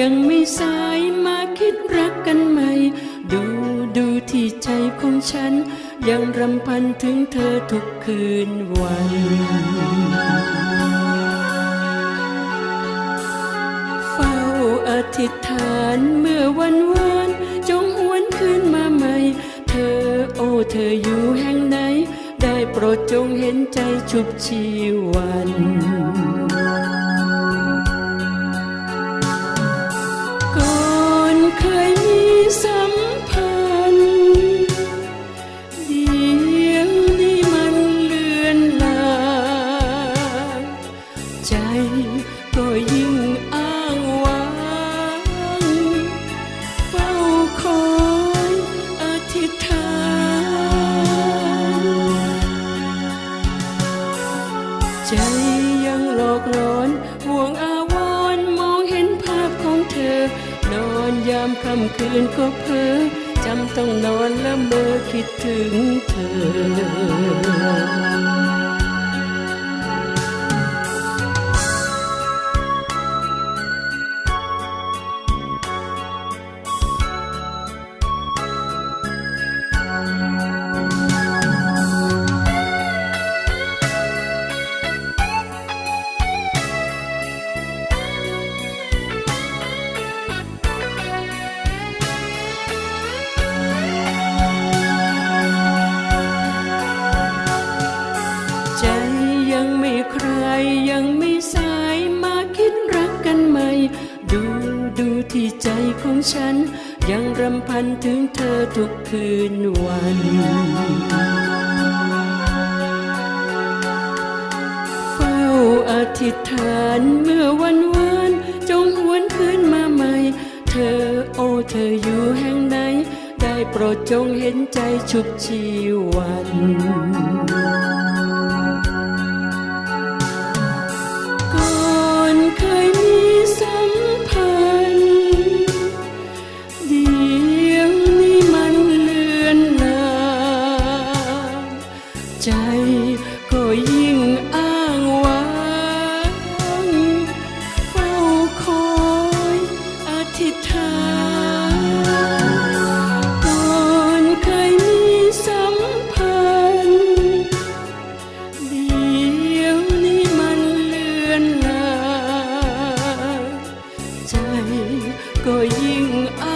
ยังไม่สายมาคิดรักกันใหม่ ดูดูที่ใจของฉัน ยังรำพันถึงเธอทุกคืนวันเฝ้าอธิษฐานเมื่อวันวานจงหวนคืนมาใหม่ เธอโอ้เธออยู่แห่งไหน ได้โปรดจงเห็นใจชุบชีวัน ก็ยิ่งอ้างว้างเฝ้าคอยอธิษฐานใจยังหลอกหลอนห่วงอาวรมองเห็นภาพของเธอ นอนยามค่ำคืนก็เพ้อจำต้องนอนละเมอคิดถึงเธอ ยังไม่สายมาคิดรักกันใหม่ ดูดูที่ใจของฉัน ยังรำพันถึงเธอทุกคืนวันเฝ้าอธิษฐานเมื่อวันวานจงหวนคืนมาใหม่ เธอโอ้เธออยู่แห่งไหนได้โปรดจงเห็นใจชุบชีวัน 平安。